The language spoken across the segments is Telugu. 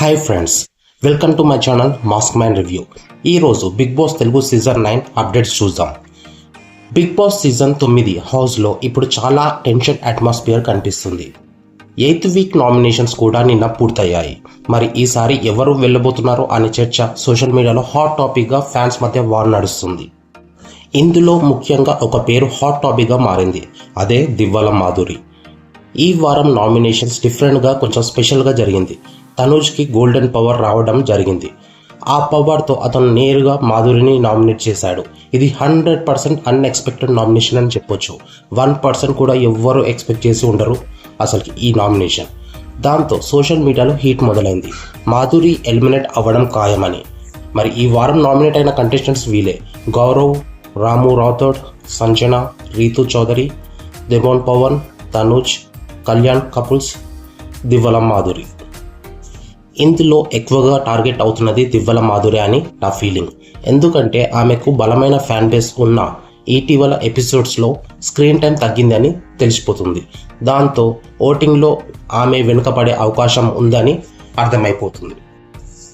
Hi friends welcome to my channel mask man review ఈరోజు Bigg Boss Telugu season nine updates చూద్దాం. బిగ్ బాస్ సీజన్ తొమ్మిది హౌస్లో ఇప్పుడు చాలా టెన్షన్ అట్మాస్ఫియర్ కనిపిస్తుంది. ఎయిత్ వీక్ నామినేషన్స్ కూడా నిన్న పూర్తయ్యాయి. మరి ఈసారి ఎవరు వెళ్ళబోతున్నారో అనే చర్చ సోషల్ మీడియాలో హాట్ టాపిక్గా ఫ్యాన్స్ మధ్య వార్ నడుస్తుంది. ఇందులో ముఖ్యంగా ఒక పేరు హాట్ టాపిక్గా మారింది అదే దివ్వల మాధురి. ఈ వారం నామినేషన్స్ డిఫరెంట్గా కొంచెం స్పెషల్గా జరిగింది. తనూజ్కి గోల్డెన్ పవర్ రావడం జరిగింది. ఆ పవర్తో అతను నేరుగా మాధురిని నామినేట్ చేశాడు. ఇది హండ్రెడ్ పర్సెంట్ అన్ఎక్స్పెక్టెడ్ నామినేషన్ అని చెప్పొచ్చు. వన్ పర్సెంట్ కూడా ఎవ్వరూ ఎక్స్పెక్ట్ చేసి ఉండరు అసలుకి ఈ నామినేషన్. దాంతో సోషల్ మీడియాలో హీట్ మొదలైంది. మాధురి ఎలిమినేట్ అవ్వడం ఖాయమని. మరి ఈ వారం నామినేట్ అయిన కంటెస్టెంట్స్ వీలే గౌరవ్ రాము రాథోడ్ సంజన రీతు చౌదరి దిబోన్ పవన్ తనుజ్ కళ్యాణ్ కపుల్స్ దివ్వలం మాధురి. ఇందులో ఎక్కువగా టార్గెట్ అవుతున్నది దివ్వల మాధురి అని నా ఫీలింగ్. ఎందుకంటే ఆమెకు బలమైన ఫ్యాన్ బేస్ ఉన్న ఇటీవల ఎపిసోడ్స్లో స్క్రీన్ టైం తగ్గిందని తెలిసిపోతుంది. దాంతో ఓటింగ్లో ఆమె వెనుకపడే అవకాశం ఉందని అర్థమైపోతుంది.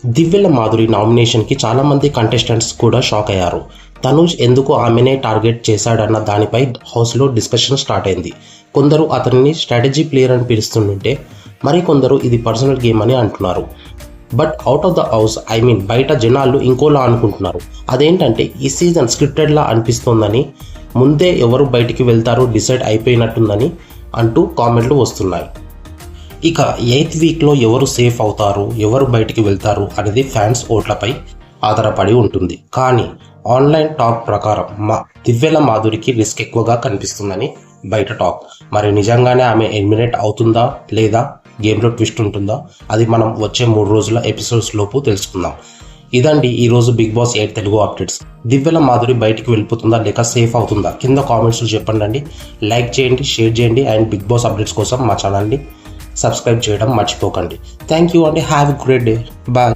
దివ్యల మాధురి నామినేషన్కి చాలామంది కంటెస్టెంట్స్ కూడా షాక్ అయ్యారు. తనూజ్ ఎందుకు ఆమెనే టార్గెట్ చేశాడన్న దానిపై హౌస్లో డిస్కషన్ స్టార్ట్ అయింది. కొందరు అతనిని స్ట్రాటజీ ప్లేయర్ అని పిలుస్తుంటే మరికొందరు ఇది పర్సనల్ గేమ్ అని అంటున్నారు. But out of the house I mean బయట జనాలు ఇంకోలా అనుకుంటున్నారు. అదేంటంటే ఈ సీజన్ స్క్రిప్టెడ్లా అనిపిస్తోందని ముందే ఎవరు బయటికి వెళ్తారో డిసైడ్ అయిపోయినట్టుందని అంటూ కామెంట్లు వస్తున్నాయి. ఇక ఎయిత్ వీక్లో ఎవరు సేఫ్ అవుతారు ఎవరు బయటికి వెళ్తారు అనేది ఫ్యాన్స్ ఓట్లపై ఆధారపడి ఉంటుంది. కానీ ఆన్లైన్ టాక్ ప్రకారం మా దివ్యల మాధురికి రిస్క్ ఎక్కువగా కనిపిస్తుందని బయట టాక్. మరి నిజంగానే ఆమె ఎలిమినేట్ అవుతుందా లేదా? గేమ్లో ట్విస్ట్ ఉంటుందా? అది మనం వచ్చే మూడు రోజుల ఎపిసోడ్స్ లోపు తెలుసుకుందాం. ఇదండి ఈ రోజు Bigg Boss eight Telugu updates. Divvala Madhuri బయటికి వెళ్ళిపోతుందా లేక సేఫ్ అవుతుందా? కింద కామెంట్స్లో చెప్పండి అండి లైక్ చేయండి షేర్ చేయండి అండ్ బిగ్ బాస్ అప్డేట్స్ కోసం మా ఛానల్ని సబ్స్క్రైబ్ చేయడం మర్చిపోకండి. థ్యాంక్ యూ అండి. Have great day. బాయ్.